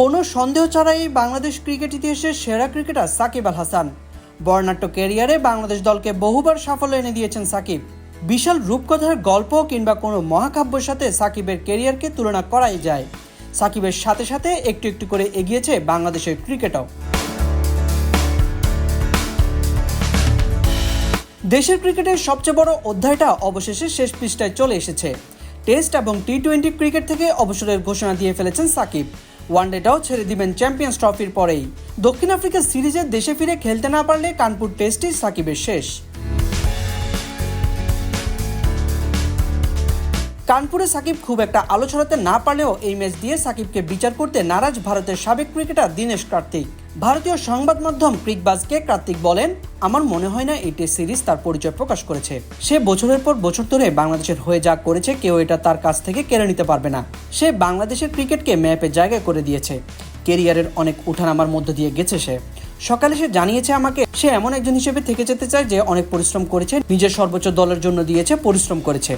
কোনো সন্দেহ ছাড়াই বাংলাদেশ ক্রিকেট ইতিহাসের সেরা ক্রিকেটার সাকিব আল হাসান। বর্ণাঢ্য ক্যারিয়ারে বাংলাদেশ দলকে বহুবার সাফল্য এনে দিয়েছেন সাকিব। বিশাল রূপকথার গল্প কিংবা কোনো মহাকাব্যের সাথে সাকিবের ক্যারিয়ারকে তুলনা করাই যায়। সাকিবের সাথে সাথে একটু একটু করে এগিয়েছে বাংলাদেশের ক্রিকেটও। দেশের ক্রিকেটের সবচেয়ে বড় অধ্যায়টা অবশেষে শেষ পৃষ্ঠায় চলে এসেছে। টেস্ট এবং টি টোয়েন্টি ক্রিকেট থেকে অবসরের ঘোষণা দিয়ে ফেলেছেন সাকিব। ওয়ানডেটাও ছেড়ে দিবেন চ্যাম্পিয়ন্স ট্রফির পরেই। দক্ষিণ আফ্রিকা সিরিজের দেশে ফিরে খেলতে না পারলে কানপুর টেস্টই সাকিবের শেষ। কানপুরে সাকিব খুব একটা আলো ছড়াতে না পারলেও এই ম্যাচ দিয়ে সাকিবকে বিচার করতে নারাজ ভারতের সাবেক ক্রিকেটার দীনেশ কার্তিক। ভারতীয় সংবাদ মাধ্যম ক্রিকবাজকে কার্তিক বলেন, আমার মনে হয় না এই টেস্ট সিরিজ তার পরিচয় প্রকাশ করেছে। সে বছরের পর বছর ধরে বাংলাদেশের হয়ে যা করেছে, কেউ এটা তার কাছ থেকে কেড়ে নিতে পারবে না। সে বাংলাদেশের ক্রিকেটকে ম্যাপে জায়গা করে দিয়েছে। কেরিয়ারের অনেক উঠানামার মধ্য দিয়ে গেছে সে। সকালে সে জানিয়েছে আমাকে, সে এমন একজন হিসেবে থেকে যেতে চায় যে অনেক পরিশ্রম করেছে, নিজের সর্বোচ্চ দলের জন্য দিয়েছে, পরিশ্রম করেছে।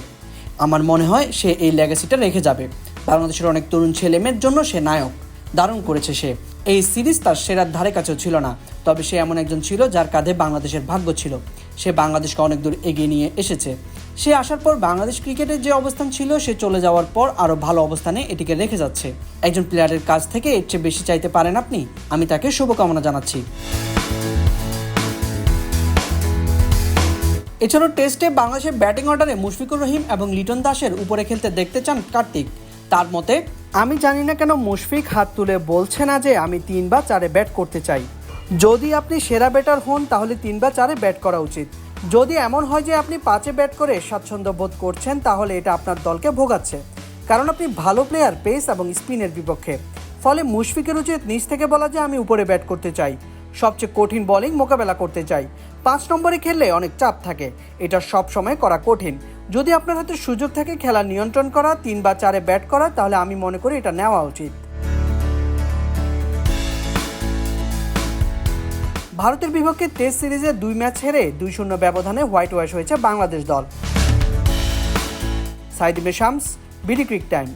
আমার মনে হয় সে এই লেগাসিটা রেখে যাবে। বাংলাদেশের অনেক তরুণ ছেলেমেয়ের জন্য সে নায়ক। দারুণ করেছে সে। এই সিরিজ তার সেরার ধারে কাছেও ছিল না, তবে সে এমন একজন ছিল যার কাঁধে বাংলাদেশের ভাগ্য ছিল। সে বাংলাদেশকে অনেক দূর এগিয়ে নিয়ে এসেছে। সে আসার পর বাংলাদেশ ক্রিকেটের যে অবস্থান ছিল, সে চলে যাওয়ার পর আরও ভালো অবস্থানে এটিকে রেখে যাচ্ছে। একজন প্লেয়ারের কাছ থেকে এর চেয়ে বেশি চাইতে পারেন আপনি? আমি তাকে শুভকামনা জানাচ্ছি। এছাড়াও টেস্টে বাংলাদেশের ব্যাটিং অর্ডারে মুশফিকুর রহিম এবং লিটন দাসের উপরে খেলতে দেখতে চান কার্তিক। তার মতে আমি জানি না কেন মুশফিক হাত তুলে বলছে না যে আমি তিন বা চারে ব্যাট করতে চাই। যদি আপনি সেরা ব্যাটার হন, তাহলে তিন বা চারে ব্যাট করা উচিত। যদি এমন হয় যে আপনি পাঁচে ব্যাট করে স্বাচ্ছন্দ্য বোধ করছেন, তাহলে এটা আপনার দলকে ভোগাচ্ছে। কারণ আপনি ভালো প্লেয়ার, পেস এবং স্পিনের বিপক্ষে। ফলে মুশফিকের উচিত নিচ থেকে বলা যে আমি উপরে ব্যাট করতে চাই। সবচেয়ে কঠিন বোলিং মোকাবেলা করতে চাই। পাঁচ নম্বরে খেললে অনেক চাপ থাকে। এটা সব সময় করা কঠিন। যদি আপনার হাতে সুযোগ থাকে খেলা নিয়ন্ত্রণ করা, তিন বা চারে ব্যাট করা, তাহলে আমি মনে করি এটা নেওয়া উচিত। ভারতের বিপক্ষে টেস্ট সিরিজে দুই ম্যাচ হেরে দুই শূন্য ব্যবধানে হোয়াইট ওয়াশ হয়েছে বাংলাদেশ দল। সাইদিমে শামস বিডি ক্রিক টাইম